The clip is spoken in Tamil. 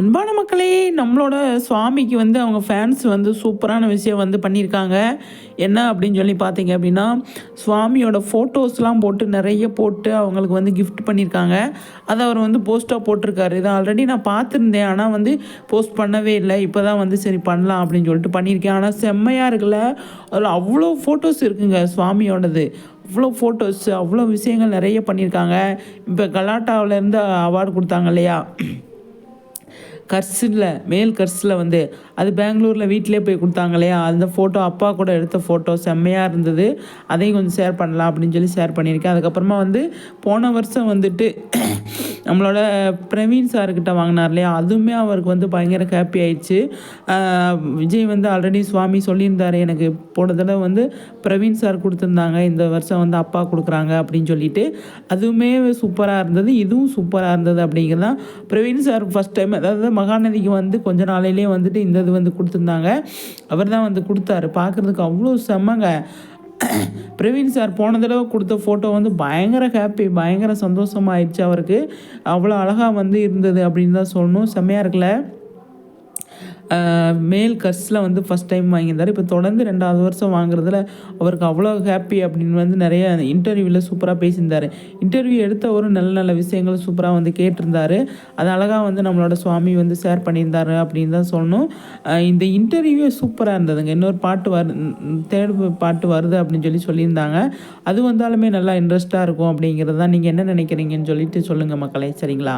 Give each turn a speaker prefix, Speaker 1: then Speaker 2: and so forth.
Speaker 1: அன்பான மக்களே நம்மளோட சுவாமிக்கு வந்து அவங்க ஃபேன்ஸ் வந்து சூப்பரான விஷயம் வந்து பண்ணியிருக்காங்க. என்ன அப்படின்னு சொல்லி பார்த்தீங்க அப்படின்னா சுவாமியோட ஃபோட்டோஸ்லாம் போட்டு நிறைய போட்டு அவங்களுக்கு வந்து கிஃப்ட் பண்ணியிருக்காங்க. அதை அவர் வந்து போஸ்ட்டாக போட்டிருக்காரு. இதை ஆல்ரெடி நான் பார்த்துருந்தேன். ஆனால் வந்து போஸ்ட் பண்ணவே இல்லை. இப்போ தான் வந்து சரி பண்ணலாம் அப்படின்னு சொல்லிட்டு பண்ணியிருக்கேன். ஆனால் செம்மையாக இருக்குல்ல. அதில் அவ்வளோ ஃபோட்டோஸ் இருக்குங்க சுவாமியோடது. அவ்வளோ ஃபோட்டோஸ் அவ்வளோ விஷயங்கள் நிறைய பண்ணியிருக்காங்க. இப்போ கலாட்டாவிலேருந்து அவார்டு கொடுத்தாங்க இல்லையா? கர்ஸில் மேல் கர்ஸில் வந்து அது பெங்களூரில் வீட்டிலே போய் கொடுத்தாங்க இல்லையா? அந்த ஃபோட்டோ அப்பா கூட எடுத்த ஃபோட்டோ செம்மையாக இருந்தது. அதையும் கொஞ்சம் ஷேர் பண்ணலாம் அப்படின்னு சொல்லி ஷேர் பண்ணியிருக்கேன். அதுக்கப்புறமா வந்து போன வருஷம் வந்துட்டு நம்மளோட பிரவீன் சார்கிட்ட வாங்கினார் இல்லையா? அதுவுமே அவருக்கு வந்து பயங்கர ஹாப்பி ஆயிடுச்சு. விஜய் வந்து ஆல்ரெடி சுவாமி சொல்லியிருந்தாரு எனக்கு போன தடவை வந்து பிரவீன் சார் கொடுத்துருந்தாங்க இந்த வருஷம் வந்து அப்பா கொடுக்குறாங்க அப்படின்னு சொல்லிட்டு. அதுவுமே சூப்பராக இருந்தது இதுவும் சூப்பராக இருந்தது அப்படிங்கிறது தான் பிரவீன் சார் ஃபஸ்ட் டைம் அதாவது மகாநதிக்கு வந்து கொஞ்ச நாளையிலே வந்துட்டு இந்த இது வந்து கொடுத்துருந்தாங்க. அவர் தான் வந்து கொடுத்தாரு. பார்க்குறதுக்கு அவ்வளோ செம்மங்க. பிரவீன் சார் போன தடவை கொடுத்த ஃபோட்டோ வந்து பயங்கர ஹாப்பி பயங்கர சந்தோஷமாயிடுச்சு அவருக்கு. அவ்வளோ அழகாக வந்து இருந்தது அப்படின்னு தான் சொல்லணும். செம்மையாக இருக்குல்ல? மேல் கஸ்ஸில் வந்து ஃபஸ்ட் டைம் வாங்கியிருந்தார். இப்போ தொடர்ந்து ரெண்டாவது வருஷம் வாங்குறதுல அவருக்கு அவ்வளோ ஹாப்பி அப்படின்னு வந்து நிறைய இன்டர்வியூவில் சூப்பராக பேசியிருந்தார். இன்டர்வியூ எடுத்தவரும் நல்ல நல்ல விஷயங்கள் சூப்பராக வந்து கேட்டிருந்தாரு. அது அழகாக வந்து நம்மளோட சுவாமி வந்து ஷேர் பண்ணியிருந்தாரு அப்படின்னு தான் சொல்லணும். இந்த இன்டர்வியூவே சூப்பராக இருந்ததுங்க. இன்னொரு பாட்டு வரு தேர்டு பாட்டு வருது அப்படின்னு சொல்லி சொல்லியிருந்தாங்க. அது வந்தாலுமே நல்லா இன்ட்ரெஸ்ட்டாக இருக்கும் அப்படிங்கிறது தான் நீங்கள் என்ன நினைக்கிறீங்கன்னு சொல்லிட்டு சொல்லுங்கள் மக்களே. சரிங்களா?